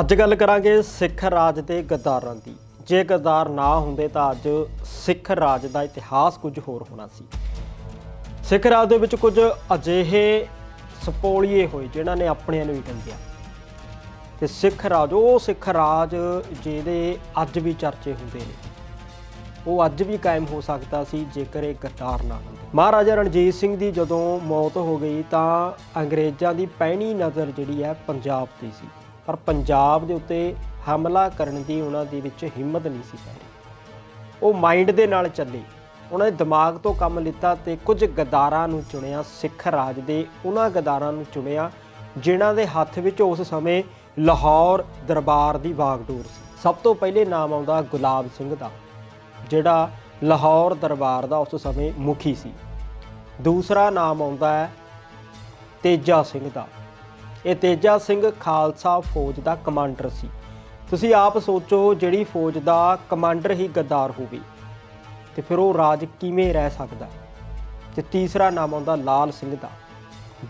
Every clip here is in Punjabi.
ਅੱਜ ਗੱਲ ਕਰਾਂਗੇ ਸਿੱਖ ਰਾਜ ਦੇ ਗੱਦਾਰਾਂ ਦੀ। ਜੇ ਗੱਦਾਰ ਨਾ ਹੁੰਦੇ ਤਾਂ ਅੱਜ ਸਿੱਖ ਰਾਜ ਦਾ ਇਤਿਹਾਸ ਕੁਝ ਹੋਰ ਹੋਣਾ ਸੀ। ਸਿੱਖ ਰਾਜ ਦੇ ਵਿੱਚ ਕੁਝ ਅਜਿਹੇ ਸਪੋਲੀਏ ਹੋਏ ਜਿਨ੍ਹਾਂ ਨੇ ਆਪਣਿਆਂ ਨੂੰ ਹੀ ਟੰਗਿਆ ਤੇ ਸਿੱਖ ਰਾਜ, ਉਹ ਸਿੱਖ ਰਾਜ ਜਿਹਦੇ ਅੱਜ ਵੀ ਚਰਚੇ ਹੁੰਦੇ ਨੇ। ਉਹ ਅੱਜ ਵੀ ਕਾਇਮ ਹੋ ਸਕਦਾ ਸੀ ਜੇਕਰ ਇਹ ਗੱਦਾਰ ਨਾ ਹੁੰਦੇ। ਮਹਾਰਾਜਾ ਰਣਜੀਤ ਸਿੰਘ ਦੀ ਜਦੋਂ ਮੌਤ ਹੋ ਗਈ ਤਾਂ ਅੰਗਰੇਜ਼ਾਂ ਦੀ ਪਹਿਣੀ ਨਜ਼ਰ ਜਿਹੜੀ ਹੈ ਪੰਜਾਬ ਤੇ ਸੀ। ਪਰ ਪੰਜਾਬ ਦੇ ਉੱਤੇ ਹਮਲਾ ਕਰਨ ਦੀ ਉਹਨਾਂ ਦੇ ਵਿੱਚ ਹਿੰਮਤ ਨਹੀਂ ਸੀ ਪੈ ਉਹ ਮਾਈਂਡ ਦੇ ਨਾਲ ਚੱਲੇ। ਉਹਨਾਂ ਨੇ ਦਿਮਾਗ ਤੋਂ ਕੰਮ ਲਿੱਤਾ ਤੇ ਕੁਝ ਗਦਾਰਾਂ ਨੂੰ ਚੁਣਿਆ, ਸਿੱਖ ਰਾਜ ਦੇ ਉਹਨਾਂ ਗਦਾਰਾਂ ਨੂੰ ਚੁਣਿਆ, ਜਿਨ੍ਹਾਂ ਦੇ ਹੱਥ ਵਿੱਚ ਉਸ ਸਮੇਂ ਲਾਹੌਰ ਦਰਬਾਰ ਦੀ ਬਾਗਡੋਰ ਸੀ। ਸਭ ਤੋਂ ਪਹਿਲੇ ਨਾਮ ਆਉਂਦਾ ਗੁਲਾਬ ਸਿੰਘ ਦਾ, ਜਿਹੜਾ ਲਾਹੌਰ ਦਰਬਾਰ ਦਾ ਉਸ ਸਮੇਂ ਮੁਖੀ ਸੀ। ਦੂਸਰਾ ਨਾਮ ਆਉਂਦਾ ਹੈ ਤੇਜਾ ਸਿੰਘ ਦਾ। ਇਹ ਤੇਜਾ ਸਿੰਘ ਖਾਲਸਾ ਫੌਜ ਦਾ ਕਮਾਂਡਰ ਸੀ। ਤੁਸੀਂ ਆਪ ਸੋਚੋ ਜਿਹੜੀ ਫੌਜ ਦਾ ਕਮਾਂਡਰ ਹੀ ਗੱਦਾਰ ਹੋਵੇ ਤੇ ਫਿਰ ਉਹ ਰਾਜ ਕਿਵੇਂ ਰਹਿ ਸਕਦਾ? ਤੇ ਤੀਸਰਾ ਨਾਮ ਆਉਂਦਾ ਲਾਲ ਸਿੰਘ ਦਾ,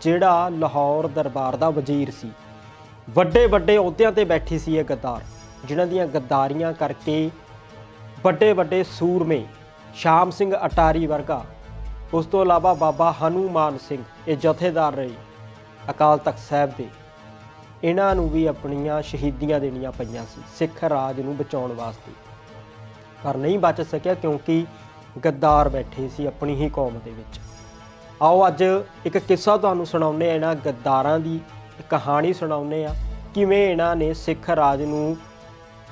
ਜਿਹੜਾ ਲਾਹੌਰ ਦਰਬਾਰ ਦਾ ਵਜ਼ੀਰ ਸੀ। ਵੱਡੇ ਵੱਡੇ ਅਹੁਦਿਆਂ ਤੇ ਬੈਠੀ ਸੀ ਇਹ ਗੱਦਾਰ, ਜਿਨ੍ਹਾਂ ਦੀਆਂ ਗੱਦਾਰੀਆਂ ਕਰਕੇ ਵੱਡੇ ਵੱਡੇ ਸੂਰਮੇ, ਸ਼ਾਮ ਸਿੰਘ ਅਟਾਰੀ ਵਰਗਾ, ਉਸ ਤੋਂ ਇਲਾਵਾ ਬਾਬਾ ਹਨੂਮਾਨ ਸਿੰਘ, ਇਹ ਜਥੇਦਾਰ ਰਹੇ। ਅਕਾਲ ਤਖਤ ਸਾਹਿਬ ਦੇ। ਇਹਨਾਂ ਨੂੰ ਵੀ ਆਪਣੀਆਂ ਸ਼ਹੀਦੀਆਂ ਦੇਣੀਆਂ ਪਈਆਂ ਸੀ, ਸਿੱਖ ਰਾਜ ਨੂੰ ਬਚਾਉਣ ਵਾਸਤੇ। ਪਰ ਨਹੀਂ ਬਚ ਸਕਿਆ ਕਿਉਂਕਿ ਗੱਦਾਰ ਬੈਠੇ ਸੀ ਆਪਣੀ ਹੀ ਕੌਮ ਦੇ ਵਿੱਚ। ਆਓ ਅੱਜ ਇੱਕ ਕਿੱਸਾ ਤੁਹਾਨੂੰ ਸੁਣਾਉਂਦੇ ਆ ਇਹਨਾਂ ਗੱਦਾਰਾਂ ਦੀ ਕਹਾਣੀ ਸੁਣਾਉਂਦੇ ਆ ਕਿਵੇਂ ਇਹਨਾਂ ਨੇ ਸਿੱਖ ਰਾਜ ਨੂੰ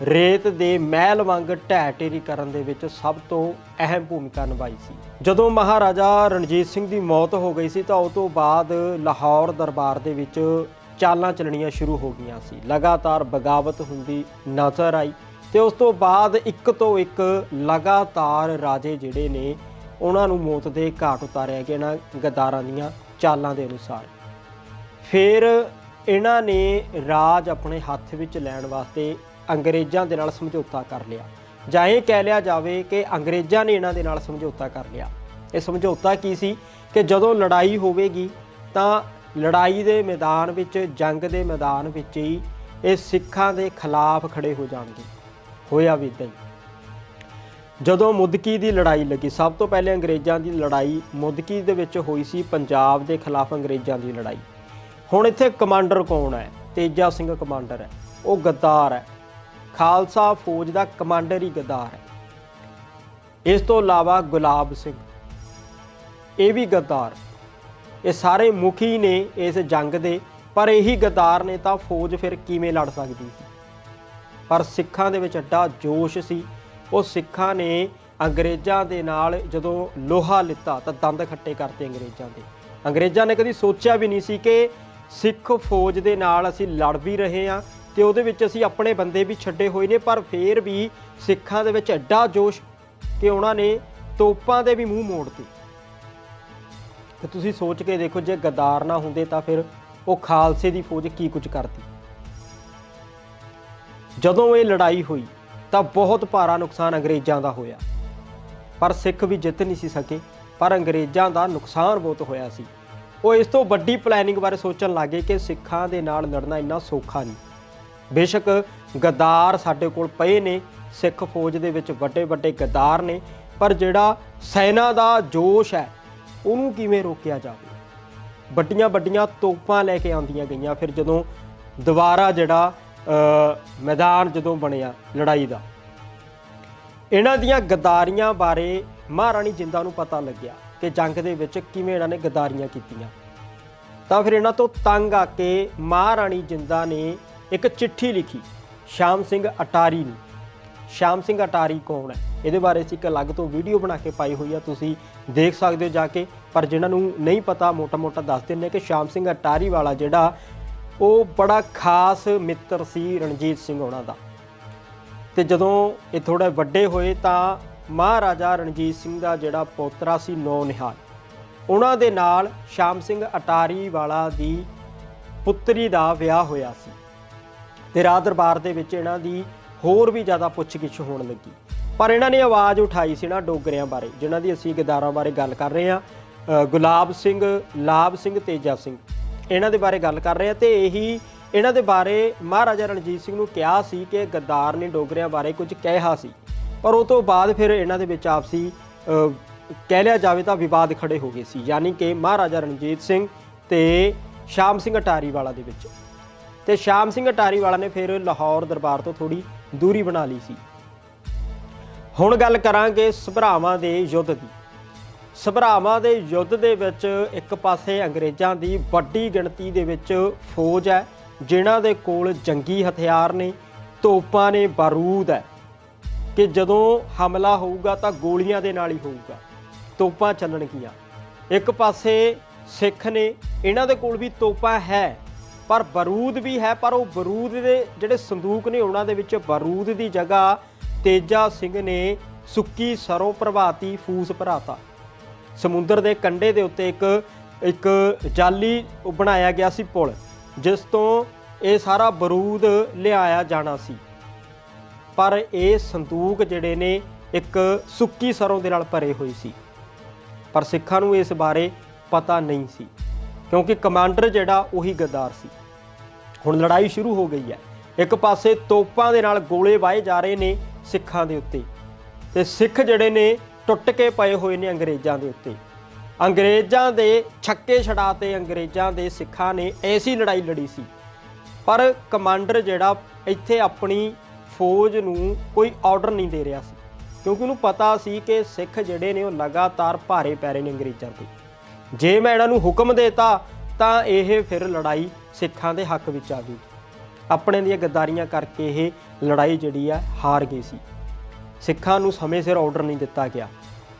ਰੇਤ ਦੇ ਮਹਿਲ ਵਾਂਗ ਢਹਿ ਢੇਰੀ ਕਰਨ ਦੇ ਵਿੱਚ ਸਭ ਤੋਂ ਅਹਿਮ ਭੂਮਿਕਾ ਨਿਭਾਈ ਸੀ। ਜਦੋਂ ਮਹਾਰਾਜਾ ਰਣਜੀਤ ਸਿੰਘ ਦੀ ਮੌਤ ਹੋ ਗਈ ਸੀ ਤਾਂ ਉਸ ਤੋਂ ਬਾਅਦ ਲਾਹੌਰ ਦਰਬਾਰ ਦੇ ਵਿੱਚ ਚਾਲਾਂ ਚੱਲਣੀਆਂ ਸ਼ੁਰੂ ਹੋ ਗਈਆਂ ਸੀ। ਲਗਾਤਾਰ ਬਗਾਵਤ ਹੁੰਦੀ ਨਜ਼ਰ ਆਈ ਤੇ ਉਸ ਤੋਂ ਬਾਅਦ ਇੱਕ ਤੋਂ ਇੱਕ ਲਗਾਤਾਰ ਰਾਜੇ ਜਿਹੜੇ ਨੇ ਉਹਨਾਂ ਨੂੰ ਮੌਤ ਦੇ ਘਾਟ ਉਤਾਰਿਆ ਗਿਆ ਇਹਨਾਂ ਗਦਾਰਾਂ ਦੀਆਂ ਚਾਲਾਂ ਦੇ ਅਨੁਸਾਰ। ਫਿਰ ਇਹਨਾਂ ਨੇ ਰਾਜ ਆਪਣੇ ਹੱਥ ਵਿੱਚ ਲੈਣ ਵਾਸਤੇ ਅੰਗਰੇਜ਼ਾਂ ਦੇ ਨਾਲ ਸਮਝੌਤਾ ਕਰ ਲਿਆ। ਜਾਂ ਇਹ ਕਹਿ ਲਿਆ ਜਾਵੇ ਕਿ ਅੰਗਰੇਜ਼ਾਂ ਨੇ ਇਹਨਾਂ ਦੇ ਨਾਲ ਸਮਝੌਤਾ ਕਰ ਲਿਆ। ਇਹ ਸਮਝੌਤਾ ਕੀ ਸੀ? ਕਿ ਜਦੋਂ ਲੜਾਈ ਹੋਵੇਗੀ, ਤਾਂ ਲੜਾਈ ਦੇ ਮੈਦਾਨ ਵਿੱਚ, ਜੰਗ ਦੇ ਮੈਦਾਨ ਵਿੱਚ ਹੀ ਇਹ ਸਿੱਖਾਂ ਦੇ ਖਿਲਾਫ ਖੜੇ ਹੋ ਜਾਣਗੇ। ਹੋਇਆ ਵੀ ਏਦਾਂ ਹੀ। ਜਦੋਂ ਮੁਦਕੀ ਦੀ ਲੜਾਈ ਲੱਗੀ, ਸਭ ਤੋਂ ਪਹਿਲੇ ਅੰਗਰੇਜ਼ਾਂ ਦੀ ਲੜਾਈ ਮੁਦਕੀ ਦੇ ਵਿੱਚ ਹੋਈ ਸੀ, ਪੰਜਾਬ ਦੇ ਖਿਲਾਫ ਅੰਗਰੇਜ਼ਾਂ ਦੀ ਲੜਾਈ। ਹੁਣ ਇੱਥੇ ਕਮਾਂਡਰ ਕੌਣ ਹੈ? ਤੇਜਾ ਸਿੰਘ ਕਮਾਂਡਰ ਹੈ। ਉਹ ਗੱਦਾਰ ਹੈ। ਖਾਲਸਾ ਫੌਜ ਦਾ ਕਮਾਂਡਰ ਹੀ ਗੱਦਾਰ ਹੈ। ਇਸ ਤੋਂ ਇਲਾਵਾ ਗੁਲਾਬ ਸਿੰਘ ਇਹ ਵੀ ਗੱਦਾਰ। ਇਹ ਸਾਰੇ ਮੁਖੀ ਨੇ ਇਸ ਜੰਗ ਦੇ, ਪਰ ਇਹੀ ਗੱਦਾਰ ਨੇ ਤਾਂ ਫੌਜ ਫਿਰ ਕਿਵੇਂ ਲੜ ਸਕਦੀ ਸੀ? ਪਰ ਸਿੱਖਾਂ ਦੇ ਵਿੱਚ ਐਡਾ ਜੋਸ਼ ਸੀ। ਉਹ ਸਿੱਖਾਂ ਨੇ ਅੰਗਰੇਜ਼ਾਂ ਦੇ ਨਾਲ ਜਦੋਂ ਲੋਹਾ ਲਿੱਤਾ ਤਾਂ ਦੰਦ ਖੱਟੇ ਕਰਤੇ ਅੰਗਰੇਜ਼ਾਂ ਦੇ। ਅੰਗਰੇਜ਼ਾਂ ਨੇ ਕਦੀ ਸੋਚਿਆ ਵੀ ਨਹੀਂ ਸੀ ਕਿ ਸਿੱਖ ਫੌਜ ਦੇ ਨਾਲ ਅਸੀਂ ਲੜ ਵੀ ਰਹੇ ਹਾਂ ਤੇ ਉਹਦੇ ਵਿੱਚ ਅਸੀਂ ਆਪਣੇ ਬੰਦੇ ਵੀ ਛੱਡੇ ਹੋਏ ਨੇ, ਪਰ ਫੇਰ ਵੀ ਸਿੱਖਾਂ ਦੇ ਵਿੱਚ ਐਡਾ ਜੋਸ਼ ਕਿ ਉਹਨਾਂ ਨੇ ਤੋਪਾਂ ਦੇ ਵੀ ਮੂੰਹ ਮੋੜਤੇ। ਤੇ ਤੁਸੀਂ ਸੋਚ ਕੇ ਦੇਖੋ, ਜੇ ਗਦਾਰ ਨਾ ਹੁੰਦੇ ਤਾਂ ਫਿਰ ਉਹ ਖਾਲਸੇ ਦੀ ਫੌਜ ਕੀ ਕੁਝ ਕਰਦੀ। ਜਦੋਂ ਇਹ ਲੜਾਈ ਹੋਈ ਤਾਂ ਬਹੁਤ ਭਾਰਾ ਨੁਕਸਾਨ ਅੰਗਰੇਜ਼ਾਂ ਦਾ ਹੋਇਆ। ਪਰ ਸਿੱਖ ਵੀ ਜਿੱਤ ਨਹੀਂ ਸੀ ਸਕੇ, ਪਰ ਅੰਗਰੇਜ਼ਾਂ ਦਾ ਨੁਕਸਾਨ ਬਹੁਤ ਹੋਇਆ ਸੀ। ਉਹ ਇਸ ਤੋਂ ਵੱਡੀ ਪਲੈਨਿੰਗ ਬਾਰੇ ਸੋਚਣ ਲੱਗੇ ਕਿ ਸਿੱਖਾਂ ਦੇ ਨਾਲ ਲੜਨਾ ਇੰਨਾ ਸੌਖਾ ਨਹੀਂ। ਬੇਸ਼ੱਕ ਗਦਾਰ ਸਾਡੇ ਕੋਲ ਪਏ ਨੇ ਸਿੱਖ ਫੌਜ ਦੇ ਵਿੱਚ ਵੱਡੇ ਵੱਡੇ ਗਦਾਰ ਨੇ ਪਰ ਜਿਹੜਾ ਸੈਨਾ ਦਾ ਜੋਸ਼ ਹੈ ਉਹਨੂੰ ਕਿਵੇਂ ਰੋਕਿਆ ਜਾਵੇ? ਵੱਡੀਆਂ ਵੱਡੀਆਂ ਤੋਪਾਂ ਲੈ ਕੇ ਆਉਂਦੀਆਂ ਗਈਆਂ ਫਿਰ ਜਦੋਂ ਦੁਬਾਰਾ ਜਿਹੜਾ ਅ, ਮੈਦਾਨ ਜਦੋਂ ਬਣਿਆ ਲੜਾਈ ਦਾ। ਇਹਨਾਂ ਦੀਆਂ ਗਦਾਰੀਆਂ ਬਾਰੇ ਮਹਾਰਾਣੀ ਜਿੰਦਾ ਨੂੰ ਪਤਾ ਲੱਗਿਆ ਕਿ ਜੰਗ ਦੇ ਵਿੱਚ ਕਿਵੇਂ ਇਹਨਾਂ ਨੇ ਗਦਾਰੀਆਂ ਕੀਤੀਆਂ। ਤਾਂ ਫਿਰ ਇਹਨਾਂ ਤੋਂ ਤੰਗ ਆ ਕੇ ਮਹਾਰਾਣੀ ਜਿੰਦਾ ਨੇ ਇੱਕ ਚਿੱਠੀ ਲਿਖੀ, ਸ਼ਾਮ ਸਿੰਘ ਅਟਾਰੀ ਨੂੰ। ਸ਼ਾਮ ਸਿੰਘ ਅਟਾਰੀ ਕੌਣ ਹੈ? ਇਹਦੇ ਬਾਰੇ ਅਸੀਂ ਇੱਕ ਅਲੱਗ ਤੋਂ ਵੀਡੀਓ ਬਣਾ ਕੇ ਪਾਈ ਹੋਈ ਆ, ਤੁਸੀਂ ਦੇਖ ਸਕਦੇ ਹੋ ਜਾ ਕੇ। ਪਰ ਜਿਨ੍ਹਾਂ ਨੂੰ ਨਹੀਂ ਪਤਾ, ਮੋਟਾ-ਮੋਟਾ ਦੱਸ ਦਿੰਨੇ ਕਿ ਸ਼ਾਮ ਸਿੰਘ ਅਟਾਰੀ ਵਾਲਾ ਜਿਹੜਾ, ਉਹ ਬੜਾ ਖਾਸ ਮਿੱਤਰ ਸੀ ਰਣਜੀਤ ਸਿੰਘ ਉਹਨਾਂ ਦਾ। ਤੇ ਜਦੋਂ ਇਹ ਥੋੜੇ ਵੱਡੇ ਹੋਏ ਤਾਂ ਮਹਾਰਾਜਾ ਰਣਜੀਤ ਸਿੰਘ ਦਾ ਜਿਹੜਾ ਪੋਤਰਾ ਸੀ ਨੌ ਨਿਹਾਲ ਉਹਨਾਂ ਦੇ ਨਾਲ ਸ਼ਾਮ ਸਿੰਘ ਅਟਾਰੀ ਵਾਲਾ ਦੀ ਪੁੱਤਰੀ ਦਾ ਵਿਆਹ ਹੋਇਆ ਸੀ। ਤੇ ਰਾਜ ਦਰਬਾਰ ਦੇ ਵਿੱਚ ਇਹਨਾਂ ਦੀ ਹੋਰ ਵੀ ਜ਼ਿਆਦਾ ਪੁੱਛਗਿੱਛ ਹੋਣ ਲੱਗੀ। ਪਰ ਇਹਨਾਂ ਨੇ ਆਵਾਜ਼ ਉਠਾਈ ਸੀ ਨਾ ਡੋਗਰਿਆਂ ਬਾਰੇ, ਜਿਨ੍ਹਾਂ ਦੀ ਅਸੀਂ ਗਦਾਰਾਂ ਬਾਰੇ ਗੱਲ ਕਰ ਰਹੇ ਹਾਂ। ਗੁਲਾਬ ਸਿੰਘ, ਲਾਭ ਸਿੰਘ, ਤੇਜਾ ਸਿੰਘ। ਇਹਨਾਂ ਦੇ ਬਾਰੇ ਗੱਲ ਕਰ ਰਹੇ ਹਾਂ ਤੇ ਇਹੀ ਇਹਨਾਂ ਦੇ ਬਾਰੇ ਮਹਾਰਾਜਾ ਰਣਜੀਤ ਸਿੰਘ ਨੂੰ ਕਿਹਾ ਸੀ ਕਿ ਗੱਦਾਰ ਨੇ ਡੋਗਰਿਆਂ ਬਾਰੇ ਕੁਝ ਕਿਹਾ ਸੀ। ਪਰ ਉਹ ਤੋਂ ਬਾਅਦ ਫਿਰ ਇਹਨਾਂ ਦੇ ਵਿੱਚ ਆਪਸੀ ਕਹਿ ਲਿਆ ਜਾਵੇ ਤਾਂ ਵਿਵਾਦ ਖੜੇ ਹੋ ਗਏ ਸੀ। ਯਾਨੀ ਕਿ ਮਹਾਰਾਜਾ ਰਣਜੀਤ ਸਿੰਘ ਤੇ ਸ਼ਾਮ ਸਿੰਘ ਅਟਾਰੀ ਵਾਲਾ ਦੇ ਵਿੱਚ। ਤੇ ਸ਼ਾਮ ਸਿੰਘ ਅਟਾਰੀ ਵਾਲਾ ਨੇ ਫਿਰ ਲਾਹੌਰ ਦਰਬਾਰ ਤੋਂ ਥੋੜੀ ਦੂਰੀ ਬਣਾ ਲਈ ਸੀ। ਹੁਣ ਗੱਲ ਕਰਾਂਗੇ ਸਭਰਾਵਾਂ ਦੇ ਯੁੱਧ ਦੀ। ਸਭਰਾਵਾਂ ਦੇ ਯੁੱਧ ਦੇ ਵਿੱਚ ਇੱਕ ਪਾਸੇ ਅੰਗਰੇਜ਼ਾਂ ਦੀ ਵੱਡੀ ਗਿਣਤੀ ਦੇ ਵਿੱਚ ਫੌਜ ਹੈ, ਜਿਨ੍ਹਾਂ ਦੇ ਕੋਲ ਜੰਗੀ ਹਥਿਆਰ ਨੇ, ਤੋਪਾਂ ਨੇ ਬਾਰੂਦ ਹੈ। ਕਿ ਜਦੋਂ ਹਮਲਾ ਹੋਊਗਾ ਤਾਂ ਗੋਲੀਆਂ ਦੇ ਨਾਲ ਹੀ ਹੋਊਗਾ। ਤੋਪਾਂ ਚੱਲਣਗੀਆਂ। ਇੱਕ ਪਾਸੇ ਸਿੱਖ ਨੇ, ਇਹਨਾਂ ਦੇ ਕੋਲ ਵੀ ਤੋਪਾਂ ਹੈ ਪਰ ਬਾਰੂਦ ਵੀ ਹੈ, ਪਰ ਉਹ ਬਾਰੂਦ ਦੇ ਜਿਹੜੇ ਸੰਦੂਕ ਨੇ, ਉਹਨਾਂ ਦੇ ਵਿੱਚ ਬਾਰੂਦ ਦੀ ਜਗ੍ਹਾ ਤੇਜਾ ਸਿੰਘ ਨੇ ਸੁੱਕੀ ਸਰੋਂ ਪ੍ਰਭਾਤੀ ਫੂਸ ਭਰਾਤਾ। ਸਮੁੰਦਰ ਦੇ ਕੰਢੇ ਦੇ ਉੱਤੇ ਇੱਕ ਇੱਕ ਜਾਲੀ ਬਣਾਇਆ ਗਿਆ ਸੀ ਪੁਲ, ਜਿਸ ਤੋਂ ਇਹ ਸਾਰਾ ਬਰੂਦ ਲਿਆਇਆ ਜਾਣਾ ਸੀ। ਪਰ ਇਹ ਸੰਦੂਕ ਜਿਹੜੇ ਨੇ, ਇੱਕ ਸੁੱਕੀ ਸਰੋਂ ਦੇ ਨਾਲ ਭਰੇ ਹੋਏ ਸੀ। ਪਰ ਸਿੱਖਾਂ ਨੂੰ ਇਸ ਬਾਰੇ ਪਤਾ ਨਹੀਂ ਸੀ। ਕਿਉਂਕਿ ਕਮਾਂਡਰ ਜਿਹੜਾ ਉਹੀ ਗੱਦਾਰ ਸੀ। ਹੁਣ ਲੜਾਈ ਸ਼ੁਰੂ ਹੋ ਗਈ ਹੈ। ਇੱਕ ਪਾਸੇ ਤੋਪਾਂ ਦੇ ਨਾਲ ਗੋਲੇ ਵਾਏ ਜਾ ਰਹੇ ਨੇ ਸਿੱਖਾਂ ਦੇ ਉੱਤੇ ਤੇ ਸਿੱਖ ਜਿਹੜੇ ਨੇ ਟੁੱਟ ਕੇ ਪਏ ਹੋਏ ਨੇ ਅੰਗਰੇਜ਼ਾਂ ਦੇ ਉੱਤੇ। ਅੰਗਰੇਜ਼ਾਂ ਦੇ ਛੱਕੇ ਛਡਾਤੇ ਅੰਗਰੇਜ਼ਾਂ ਦੇ ਸਿੱਖਾਂ ਨੇ ਐਸੀ ਲੜਾਈ ਲੜੀ ਸੀ। ਪਰ ਕਮਾਂਡਰ ਜਿਹੜਾ ਇੱਥੇ ਆਪਣੀ ਫੌਜ ਨੂੰ ਕੋਈ ਆਰਡਰ ਨਹੀਂ ਦੇ ਰਿਹਾ ਸੀ। ਕਿਉਂਕਿ ਉਹਨੂੰ ਪਤਾ ਸੀ ਕਿ ਸਿੱਖ ਜਿਹੜੇ ਨੇ ਉਹ ਲਗਾਤਾਰ ਭਾਰੇ ਪੈ ਰਹੇ ਨੇ ਅੰਗਰੇਜ਼ਾਂ ਤੇ ਜੇ ਮੈਂ ਇਹਨਾਂ ਨੂੰ ਹੁਕਮ ਦੇਤਾ, ਤਾਂ ਇਹ ਫਿਰ ਲੜਾਈ ਸਿੱਖਾਂ ਦੇ ਹੱਕ ਵਿੱਚ ਆ ਗਈ। ਆਪਣੇ ਦੀਆਂ ਗੱਦਾਰੀਆਂ ਕਰਕੇ ਇਹ ਲੜਾਈ ਜਿਹੜੀ ਆ, ਹਾਰ ਗਈ ਸੀ। ਸਿੱਖਾਂ ਨੂੰ ਸਮੇਂ ਸਿਰ ਆਰਡਰ ਨਹੀਂ ਦਿੱਤਾ ਗਿਆ।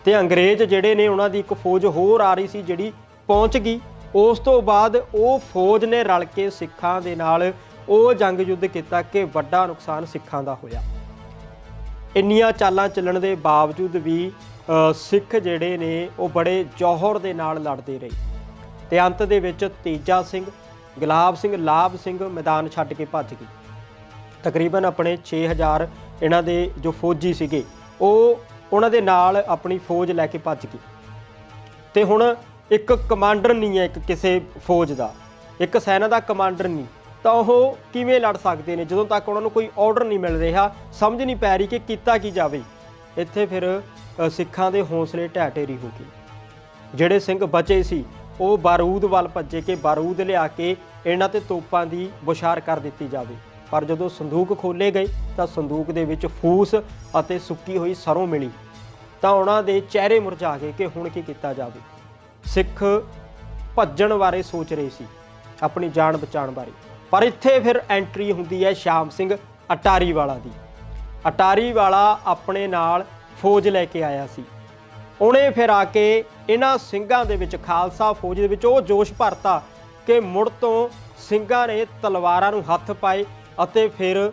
ਤੇ ਅੰਗਰੇਜ਼ ਜਿਹੜੇ ਨੇ, ਉਹਨਾਂ ਦੀ ਇੱਕ ਫੌਜ ਹੋਰ ਆ ਰਹੀ ਸੀ ਜਿਹੜੀ ਪਹੁੰਚ ਗਈ। ਉਸ ਤੋਂ ਬਾਅਦ ਉਹ ਫੌਜ ਨੇ ਰਲ ਕੇ ਸਿੱਖਾਂ ਦੇ ਨਾਲ ਉਹ ਜੰਗ ਯੁੱਧ ਕੀਤਾ ਕਿ ਵੱਡਾ ਨੁਕਸਾਨ ਸਿੱਖਾਂ ਦਾ ਹੋਇਆ। ਇੰਨੀਆਂ ਚਾਲਾਂ ਚੱਲਣ ਦੇ ਬਾਵਜੂਦ ਵੀ ਸਿੱਖ ਜਿਹੜੇ ਨੇ, ਉਹ ਬੜੇ ਜੋਹਰ ਦੇ ਨਾਲ ਲੜਦੇ ਰਹੇ। ਤੇ ਅੰਤ ਦੇ ਵਿੱਚ ਤੇਜਾ ਸਿੰਘ, ਗੁਲਾਬ ਸਿੰਘ, ਲਾਭ ਸਿੰਘ ਮੈਦਾਨ ਛੱਡ ਕੇ ਭੱਜ ਗਏ। ਤਕਰੀਬਨ ਆਪਣੇ 6000 ਇਹਨਾਂ ਦੇ ਜੋ ਫੌਜੀ ਸੀਗੇ, ਉਹ ਉਹਨਾਂ ਦੇ ਨਾਲ ਆਪਣੀ ਫੌਜ ਲੈ ਕੇ ਭੱਜ ਗਏ। ਤੇ ਹੁਣ ਇੱਕ ਕਮਾਂਡਰ ਨਹੀਂ ਹੈ ਇੱਕ ਕਿਸੇ ਫੌਜ ਦਾ। ਇੱਕ ਸੈਨਾ ਦਾ ਕਮਾਂਡਰ ਨਹੀਂ। ਤਾਂ ਉਹ ਕਿਵੇਂ ਲੜ ਸਕਦੇ ਨੇ? ਜਦੋਂ ਤੱਕ ਉਹਨਾਂ ਨੂੰ ਕੋਈ ਆਰਡਰ ਨਹੀਂ ਮਿਲ ਰਿਹਾ, ਸਮਝ ਨਹੀਂ ਪੈ ਰਹੀ ਕਿ ਕੀਤਾ ਕੀ ਜਾਵੇ। ਇੱਥੇ ਫਿਰ ਅ, ਸਿੱਖਾਂ ਦੇ ਹੌਸਲੇ ਢਹਿ ਢੇਰੀ ਹੋ ਗਏ ਜਿਹੜੇ ਸਿੰਘ ਬਚੇ ਸੀ ਉਹ ਬਾਰੂਦ ਵੱਲ ਭੱਜੇ ਕਿ ਬਾਰੂਦ ਲਿਆ ਕੇ ਇਹਨਾਂ ਤੇ ਤੋਪਾਂ ਦੀ ਬੁਸ਼ਾਰ ਕਰ ਦਿੱਤੀ ਜਾਵੇ। ਪਰ ਜਦੋਂ ਸੰਦੂਕ ਖੋਲੇ ਗਏ ਤਾਂ ਸੰਦੂਕ ਦੇ ਵਿੱਚ ਫੂਸ ਅਤੇ ਸੁੱਕੀ ਹੋਈ ਸਰੋਂ ਮਿਲੀ। ਤਾਂ ਉਹਨਾਂ ਦੇ ਚਿਹਰੇ ਮੁਰਝਾ ਗਏ ਕਿ ਹੁਣ ਕੀ ਕੀਤਾ ਜਾਵੇ। ਸਿੱਖ ਭੱਜਣ ਬਾਰੇ ਸੋਚ ਰਹੇ ਸੀ ਆਪਣੀ ਜਾਨ ਬਚਾਉਣ ਬਾਰੇ। ਪਰ ਇੱਥੇ ਫਿਰ ਐਂਟਰੀ ਹੁੰਦੀ ਹੈ ਸ਼ਾਮ ਸਿੰਘ ਅਟਾਰੀ ਵਾਲਾ ਦੀ। ਅਟਾਰੀ ਵਾਲਾ ਆਪਣੇ ਨਾਲ ਫੌਜ ਲੈ ਕੇ ਆਇਆ ਸੀ। ਉਹਨੇ ਫਿਰ ਆ ਕੇ ਇਹਨਾਂ ਸਿੰਘਾਂ ਦੇ ਵਿੱਚ, ਖਾਲਸਾ ਫੌਜ ਦੇ ਵਿੱਚ, ਉਹ ਜੋਸ਼ ਭਰਤਾ ਕਿ ਮੁੜ ਤੋਂ ਸਿੰਘਾਂ ਨੇ ਤਲਵਾਰਾਂ ਨੂੰ ਹੱਥ ਪਾਏ ਅਤੇ ਫਿਰ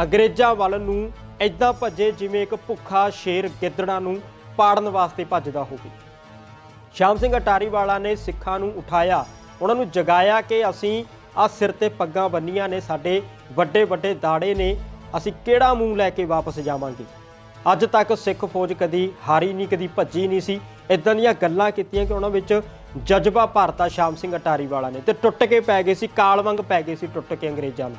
ਅੰਗਰੇਜ਼ਾਂ ਵੱਲ ਨੂੰ ਐਦਾਂ ਭੱਜੇ ਜਿਵੇਂ ਇੱਕ ਭੁੱਖਾ ਸ਼ੇਰ ਗਿੱਦੜਾਂ ਨੂੰ ਪਾੜਨ ਵਾਸਤੇ ਭੱਜਦਾ ਹੋਵੇ। ਸ਼ਾਮ ਸਿੰਘ ਅਟਾਰੀ ਵਾਲਾ ਨੇ ਸਿੱਖਾਂ ਨੂੰ ਉਠਾਇਆ, ਉਹਨਾਂ ਨੂੰ ਜਗਾਇਆ ਕਿ ਅਸੀਂ ਆ ਸਿਰ ਤੇ ਪੱਗਾਂ ਬੰਨੀਆਂ ਨੇ, ਸਾਡੇ ਵੱਡੇ ਵੱਡੇ ਦਾੜੇ ਨੇ, ਅਸੀਂ ਕਿਹੜਾ ਮੂੰਹ ਲੈ ਕੇ ਵਾਪਸ ਜਾਵਾਂਗੇ? ਅੱਜ ਤੱਕ ਸਿੱਖ ਫੌਜ ਕਦੀ ਹਾਰੀ ਨਹੀਂ, ਕਦੀ ਭੱਜੀ ਨਹੀਂ ਸੀ। ਇਦਾਂ ਦੀਆਂ ਗੱਲਾਂ ਕੀਤੀਆਂ ਕਿ ਉਹਨਾਂ ਵਿੱਚ ਜਜ਼ਬਾ ਭਰਤਾ ਸ਼ਾਮ ਸਿੰਘ ਅਟਾਰੀ ਵਾਲਾ ਨੇ ਤੇ ਟੁੱਟ ਕੇ ਪੈ ਗਏ ਸੀ, ਕਾਲ ਵਾਂਗ ਪੈ ਗਏ ਸੀ ਟੁੱਟ ਕੇ ਅੰਗਰੇਜ਼ਾਂ ਨੂੰ।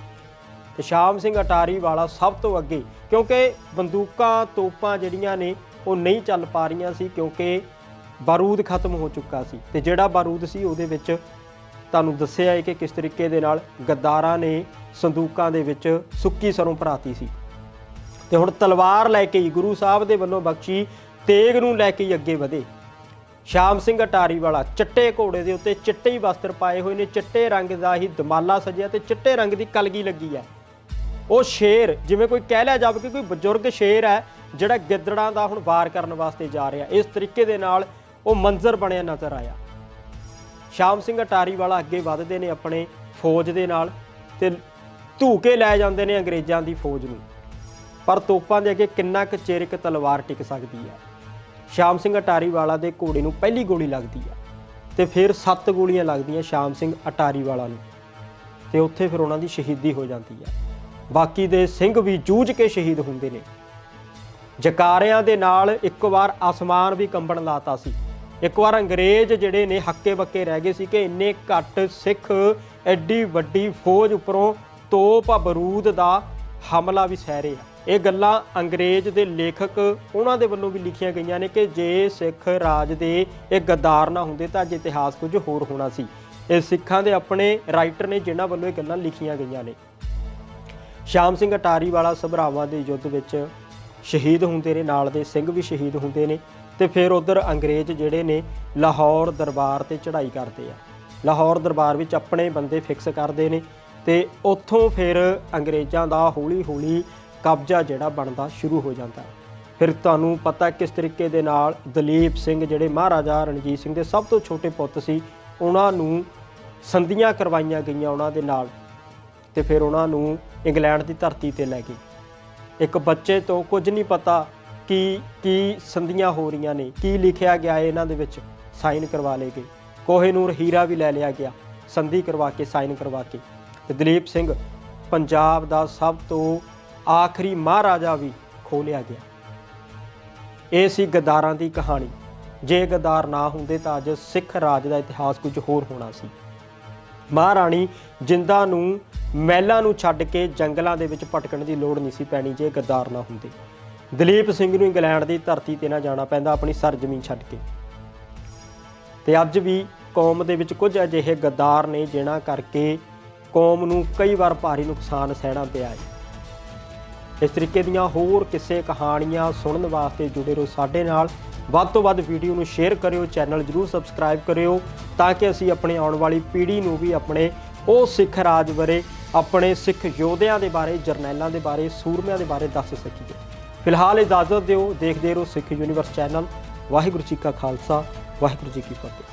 ਤੇ ਸ਼ਾਮ ਸਿੰਘ ਅਟਾਰੀ ਵਾਲਾ ਸਭ ਤੋਂ ਅੱਗੇ, ਕਿਉਂਕਿ ਬੰਦੂਕਾਂ, ਤੋਪਾਂ ਜਿਹੜੀਆਂ ਨੇ, ਉਹ ਨਹੀਂ ਚੱਲ ਪਾ ਰਹੀਆਂ ਸੀ, ਕਿਉਂਕਿ ਬਾਰੂਦ ਖਤਮ ਹੋ ਚੁੱਕਾ ਸੀ। ਤੇ ਜਿਹੜਾ ਬਾਰੂਦ ਸੀ, ਉਹਦੇ ਵਿੱਚ ਤੁਹਾਨੂੰ ਦੱਸਿਆ ਹੈ ਕਿ ਕਿਸ ਤਰੀਕੇ ਦੇ ਨਾਲ ਗੱਦਾਰਾਂ ਨੇ ਸੰਦੂਕਾਂ ਦੇ ਵਿੱਚ ਸੁੱਕੀ ਸਰੋਂ ਭਰਾਤੀ ਸੀ। ਤੇ ਹੁਣ ਤਲਵਾਰ ਲੈ ਕੇ ਹੀ ਗੁਰੂ ਸਾਹਿਬ ਦੇ ਵੱਲੋਂ ਬਖਸ਼ੀ, ਤੇਗ ਨੂੰ ਲੈ ਕੇ ਹੀ ਅੱਗੇ ਵਧੇ। ਸ਼ਾਮ ਸਿੰਘ ਅਟਾਰੀ ਵਾਲਾ ਚਿੱਟੇ ਘੋੜੇ ਦੇ ਉੱਤੇ ਚਿੱਟੇ ਹੀ ਵਸਤਰ ਪਾਏ ਹੋਏ ਨੇ, ਚਿੱਟੇ ਰੰਗ ਦਾ ਹੀ ਦਮਾਲਾ ਸਜਿਆ ਤੇ ਚਿੱਟੇ ਰੰਗ ਦੀ ਕਲਗੀ ਲੱਗੀ ਹੈ। ਉਹ ਸ਼ੇਰ, ਜਿਵੇਂ ਕੋਈ ਕਹਿ ਲਿਆ ਜਾਵੇ ਕਿ ਕੋਈ ਬਜ਼ੁਰਗ ਸ਼ੇਰ ਹੈ, ਜਿਹੜਾ ਗਿੱਦੜਾਂ ਦਾ ਹੁਣ ਵਾਰ ਕਰਨ ਵਾਸਤੇ ਜਾ ਰਿਹਾ। ਇਸ ਤਰੀਕੇ ਦੇ ਨਾਲ ਉਹ ਮੰਜ਼ਰ ਬਣਿਆ ਨਜ਼ਰ ਆਇਆ। ਸ਼ਾਮ ਸਿੰਘ ਅਟਾਰੀ ਵਾਲਾ ਅੱਗੇ ਵੱਧਦੇ ਨੇ ਆਪਣੇ ਫੌਜ ਦੇ ਨਾਲ ਤੇ ਧੂਕੇ ਲੈ ਜਾਂਦੇ ਨੇ ਅੰਗਰੇਜ਼ਾਂ ਦੀ ਫੌਜ ਨੂੰ। ਪਰ ਤੋਪਾਂ ਦੇ ਅੱਗੇ ਕਿੰਨਾ ਕੁ ਚਿਰ ਇੱਕ ਤਲਵਾਰ ਟਿਕ ਸਕਦੀ ਹੈ? ਸ਼ਾਮ ਸਿੰਘ ਅਟਾਰੀ ਵਾਲਾ ਦੇ ਘੋੜੇ ਨੂੰ ਪਹਿਲੀ ਗੋਲੀ ਲੱਗਦੀ ਹੈ ਤੇ ਫਿਰ ਸੱਤ ਗੋਲੀਆਂ ਲੱਗਦੀਆਂ ਸ਼ਾਮ ਸਿੰਘ ਅਟਾਰੀ ਵਾਲਾ ਨੂੰ। ਤੇ ਉੱਥੇ ਫਿਰ ਉਹਨਾਂ ਦੀ ਸ਼ਹੀਦੀ ਹੋ ਜਾਂਦੀ ਹੈ। ਬਾਕੀ ਦੇ ਸਿੰਘ ਵੀ ਜੂਝ ਕੇ ਸ਼ਹੀਦ ਹੁੰਦੇ ਨੇ। ਜਕਾਰਿਆਂ ਦੇ ਨਾਲ ਇੱਕ ਵਾਰ ਆਸਮਾਨ ਵੀ ਕੰਬਣ ਲਾਤਾ ਸੀ। ਇੱਕ ਵਾਰ ਅੰਗਰੇਜ਼ ਜਿਹੜੇ ਨੇ ਹੱਕੇ ਬੱਕੇ ਰਹਿ ਗਏ ਸੀ ਕਿ ਇੰਨੇ ਘੱਟ ਸਿੱਖ ਐਡੀ ਵੱਡੀ ਫੌਜ ਉੱਪਰੋਂ ਤੋਪ ਬਰੂਦ ਦਾ ਹਮਲਾ ਵੀ ਸਹਿ ਰਹੇ। ਆ ਇਹ ਗੱਲਾਂ ਅੰਗਰੇਜ਼ ਦੇ ਲੇਖਕ ਉਹਨਾਂ ਦੇ ਵੱਲੋਂ ਵੀ ਲਿਖੀਆਂ ਗਈਆਂ ਨੇ ਕਿ ਜੇ ਸਿੱਖ ਰਾਜ ਦੇ ਇਹ ਗੱਦਾਰ ਨਾ ਹੁੰਦੇ ਤਾਂ ਅੱਜ ਇਤਿਹਾਸ ਕੁਝ ਹੋਰ ਹੋਣਾ ਸੀ। ਇਹ ਸਿੱਖਾਂ ਦੇ ਆਪਣੇ ਰਾਈਟਰ ਨੇ ਜਿਨ੍ਹਾਂ ਵੱਲੋਂ ਇਹ ਗੱਲਾਂ ਲਿਖੀਆਂ ਗਈਆਂ ਨੇ। ਸ਼ਾਮ ਸਿੰਘ ਅਟਾਰੀ ਵਾਲਾ ਸਭਰਾਵਾਂ ਦੇ ਯੁੱਧ ਵਿੱਚ ਸ਼ਹੀਦ ਹੁੰਦੇ ਨੇ, ਨਾਲ ਦੇ ਸਿੰਘ ਵੀ ਸ਼ਹੀਦ ਹੁੰਦੇ ਨੇ ਤੇ ਫਿਰ ਉਧਰ ਅੰਗਰੇਜ਼ ਜਿਹੜੇ ਨੇ ਲਾਹੌਰ ਦਰਬਾਰ ਤੇ ਚੜ੍ਹਾਈ ਕਰਦੇ ਆ। ਲਾਹੌਰ ਦਰਬਾਰ ਵਿੱਚ ਆਪਣੇ ਬੰਦੇ ਫਿਕਸ ਕਰਦੇ ਨੇ ਤੇ ਉੱਥੋਂ ਫਿਰ ਅੰਗਰੇਜ਼ਾਂ ਦਾ ਹੌਲੀ-ਹੌਲੀ ਕਬਜ਼ਾ ਜਿਹੜਾ ਬਣਦਾ ਸ਼ੁਰੂ ਹੋ ਜਾਂਦਾ। ਫਿਰ ਤੁਹਾਨੂੰ ਪਤਾ ਕਿਸ ਤਰੀਕੇ ਦੇ ਨਾਲ ਦਲੀਪ ਸਿੰਘ ਜਿਹੜੇ ਮਹਾਰਾਜਾ ਰਣਜੀਤ ਸਿੰਘ ਦੇ ਸਭ ਤੋਂ ਛੋਟੇ ਪੁੱਤ ਸੀ, ਉਹਨਾਂ ਨੂੰ ਸੰਧੀਆਂ ਕਰਵਾਈਆਂ ਗਈਆਂ ਉਹਨਾਂ ਦੇ ਨਾਲ ਤੇ ਫਿਰ ਉਹਨਾਂ ਨੂੰ ਇੰਗਲੈਂਡ ਦੀ ਧਰਤੀ ਤੇ ਲੈ ਗਏ। ਇੱਕ ਬੱਚੇ ਤੋਂ ਕੁਝ ਨਹੀਂ ਪਤਾ ਕਿ ਕੀ ਸੰਧੀਆਂ ਹੋ ਰਹੀਆਂ ਨੇ, ਕੀ ਲਿਖਿਆ ਗਿਆ ਹੈ ਇਹਨਾਂ ਦੇ ਵਿੱਚ, ਸਾਈਨ ਕਰਵਾ ਲਏ ਗਏ। ਕੋਹੇਨੂਰ ਹੀਰਾ ਵੀ ਲੈ ਲਿਆ ਗਿਆ, ਸੰਧੀ ਕਰਵਾ ਕੇ, ਸਾਈਨ ਕਰਵਾ ਕੇ। ਤੇ ਦਲੀਪ ਸਿੰਘ ਪੰਜਾਬ ਦਾ ਸਭ ਤੋਂ ਆਖਰੀ ਮਹਾਰਾਜਾ ਵੀ ਖੋਹ ਲਿਆ ਗਿਆ। ਇਹ ਸੀ ਗਦਾਰਾਂ ਦੀ ਕਹਾਣੀ। ਜੇ ਗਦਾਰ ਨਾ ਹੁੰਦੇ ਤਾਂ ਅੱਜ ਸਿੱਖ ਰਾਜ ਦਾ ਇਤਿਹਾਸ ਕੁਝ ਹੋਰ ਹੋਣਾ ਸੀ। ਮਹਾਰਾਣੀ ਜਿੰਦਾ ਨੂੰ ਮਹਿਲਾਂ ਨੂੰ ਛੱਡ ਕੇ ਜੰਗਲਾਂ ਦੇ ਵਿੱਚ ਭਟਕਣ ਦੀ ਲੋੜ ਨਹੀਂ ਸੀ ਪੈਣੀ ਜੇ ਗੱਦਾਰ ਨਾ ਹੁੰਦੇ। ਦਲੀਪ ਸਿੰਘ ਨੂੰ ਇੰਗਲੈਂਡ ਦੀ ਧਰਤੀ ਤੇ ਨਾ ਜਾਣਾ ਪੈਂਦਾ, ਆਪਣੀ ਸਰਜ਼ਮੀਨ ਛੱਡ ਕੇ। ਤੇ ਅੱਜ ਵੀ ਕੌਮ ਦੇ ਵਿੱਚ ਕੁਝ ਅਜਿਹੇ ਗੱਦਾਰ ਨੇ ਜਿਹਨਾਂ ਕਰਕੇ ਕੌਮ ਨੂੰ ਕਈ ਵਾਰ ਭਾਰੀ ਨੁਕਸਾਨ ਸਹਿਣਾ ਪਿਆ ਹੈ। ਇਸ ਤਰੀਕੇ ਦੀਆਂ ਹੋਰ ਕਿਸੇ ਕਹਾਣੀਆਂ ਸੁਣਨ ਵਾਸਤੇ ਜੁੜੇ ਰਹੋ ਸਾਡੇ ਨਾਲ। ਵੱਧ ਤੋਂ ਵੱਧ ਵੀਡੀਓ ਨੂੰ ਸ਼ੇਅਰ ਕਰਿਓ, ਚੈਨਲ ਜਰੂਰ ਸਬਸਕ੍ਰਾਈਬ ਕਰਿਓ ਤਾਂ ਕਿ ਅਸੀਂ ਆਪਣੇ ਆਉਣ ਵਾਲੀ ਪੀੜ੍ਹੀ ਨੂੰ ਵੀ ਆਪਣੇ ਉਹ ਸਿੱਖ ਰਾਜ ਬਾਰੇ, ਆਪਣੇ ਸਿੱਖ ਯੋਧਿਆਂ ਦੇ ਬਾਰੇ, ਜਰਨੈਲਾਂ ਦੇ ਬਾਰੇ, ਸੂਰਮਿਆਂ ਦੇ ਬਾਰੇ ਦੱਸ ਸਕੀਏ। ਫਿਲਹਾਲ ਇਜਾਜ਼ਤ ਦਿਓ, ਦੇਖਦੇ ਰਹੋ ਸਿੱਖ ਯੂਨੀਵਰਸ ਚੈਨਲ। ਵਾਹਿਗੁਰੂ ਜੀ ਕਾ ਖਾਲਸਾ, ਵਾਹਿਗੁਰੂ ਜੀ ਕੀ ਫਤਿਹ।